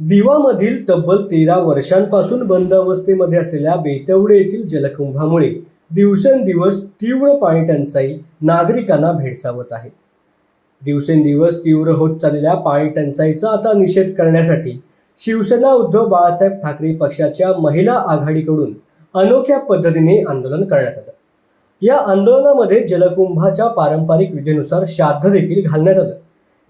दिवामधील तब्बल तेरा वर्षांपासून बंद अवस्थेमध्ये असलेल्या बेतवडे येथील जलकुंभामुळे दिवसेंदिवस तीव्र पाणी टंचाई नागरिकांना भेडसावत आहे. दिवसेंदिवस तीव्र होत चाललेल्या पाणी टंचाईचा आता निषेध करण्यासाठी शिवसेना उद्धव बाळासाहेब ठाकरे पक्षाच्या महिला आघाडीकडून अनोख्या पद्धतीने आंदोलन करण्यात आलं. या आंदोलनामध्ये जलकुंभाच्या पारंपरिक विधीनुसार श्राद्ध देखील घालण्यात आलं.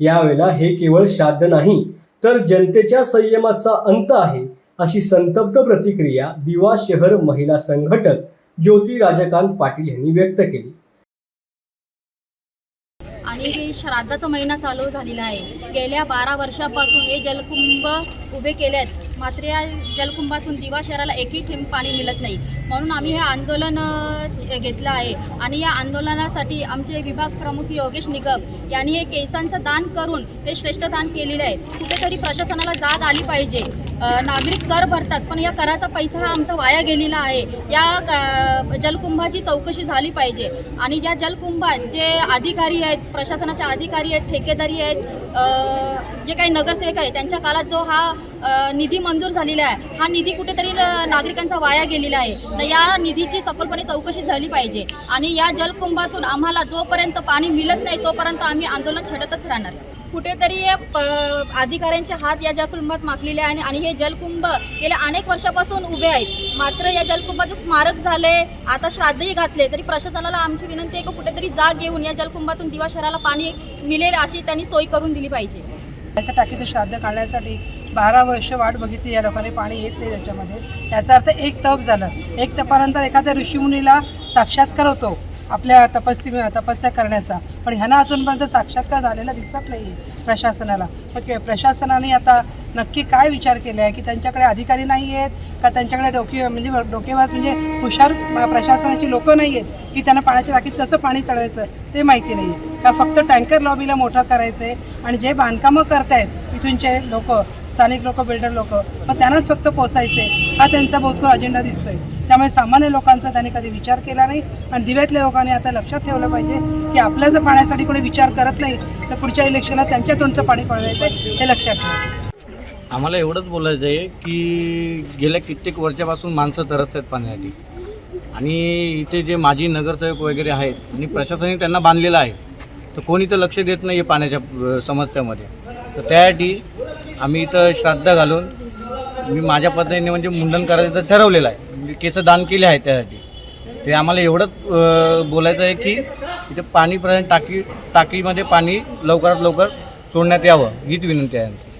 यावेळेला हे केवळ श्राद्ध नाही तर जनतेच्या संयमाचा अंत आहे अशी संतप्त प्रतिक्रिया दिवा शहर महिला संघटक ज्योती राजकांत पाटील यांनी व्यक्त केली. आणि श्राद्धाचा महिना चालू झालेला आहे. गेल्या बारा वर्षापासून हे जलकुंभ उभे केले आहेत मात्र या जलकुंभातून दिवा शहराला एकही थेंब पाणी मिळत नाही. म्हणून आम्ही हे आंदोलन घेतलं आहे. आणि या आंदोलनासाठी आमचे विभाग प्रमुख योगेश निगम यांनी हे केसांचं दान करून हे श्रेष्ठ दान केलेलं आहे. कुठेतरी प्रशासनाला जाग आली पाहिजे. नागरिक कर भरतात पण या कराचा पैसा हा आमचा वाया गेलेला आहे. या जलकुंभाची चौकशी झाली पाहिजे. आणि ज्या जलकुंभात जे अधिकारी आहेत प्रशासनाचे अधिकारी आहेत ठेकेदारी आहेत जे काही नगरसेवक आहेत त्यांच्या काळात जो हा निधी मंजूर झालेला आहे. हा निधी कुठेतरी नागरिकांचा वाया गेलेला आहे. तर या निधीची सखोलपणे चौकशी झाली पाहिजे. आणि या जलकुंभातून आम्हाला जोपर्यंत पाणी मिळत नाही तोपर्यंत आम्ही आंदोलन छेडतच राहणार. कुठेतरी प- अधिकाऱ्यांचे हात या जलकुंभात माखलेले आहे आणि हे जलकुंभ गेल्या अनेक वर्षापासून उभे आहेत. मात्र या जलकुंभाचे स्मारक झाले आता श्राद्धही घातले तरी प्रशासनाला आमची विनंती आहे की कुठेतरी जाग घेऊन या जलकुंभातून दिवा शहराला पाणी मिळेल अशी त्यांनी सोय करून दिली पाहिजे. त्याच्या टाकीचं श्राद्ध काढण्यासाठी बारा वर्ष वाट बघितली या लोकांनी पाणी येत नाही त्याच्यामध्ये. याचा अर्थ एक तप झालं. एक तपानंतर एखाद्या ऋषीमुनीला साक्षात्कार होतो. आपल्या तपस्ती तपस्या करण्याचा. पण ह्यांना अजूनपर्यंत साक्षात्कार झालेला दिसत नाही आहे प्रशासनाला. पण प्रशासनाने आता नक्की काय विचार केला आहे की त्यांच्याकडे अधिकारी नाही आहेत का त्यांच्याकडे डोके म्हणजे डोकेबाज म्हणजे हुशार प्रशासनाची लोकं नाही आहेत की त्यांना पाण्याच्या टाकीत कसं पाणी चढवायचं ते माहिती नाही आहे का फक्त टँकर लॉबीला मोठं करायचं आहे आणि जे बांधकामं करतायत इथूनचे लोक स्थानिक लोक बिल्डर लोक मग त्यांनाच फक्त पोसायचे हा त्यांचा बहुतपूर अजेंडा दिसतोय. त्यामुळे सामान्य लोकांचा त्यांनी कधी विचार केला नाही. आणि दिव्यातल्या लोकांनी आता लक्षात ठेवलं पाहिजे की आपल्या जर पाण्यासाठी कोणी विचार करत नाही तर पुढच्या इलेक्शनला त्यांच्या तोंडचं पाणी पळवायचं हे लक्षात ठेवा. आम्हाला एवढंच बोलायचं आहे की गेल्या कित्येक वर्षापासून माणसं तरसत आहेत पाण्यासाठी. आणि इथे जे माजी नगरसेवक वगैरे आहेत आणि प्रशासनाने त्यांना बांधलेलं आहे तर कोणी तर लक्ष देत नाही आहे पाण्याच्या समस्यामध्ये. तर त्यासाठी आम्ही इथं श्राद्ध घालून मी माझ्या पद्धतीने म्हणजे मुंडन करायचं ठरवलेलं आहे. म्हणजे केसं दान केले आहे त्यासाठी. ते आम्हाला एवढंच बोलायचं आहे की इथे पाणी टाकी टाकीमध्ये पाणी लवकरात लवकर सोडण्यात यावं हीच विनंती आहे आमची.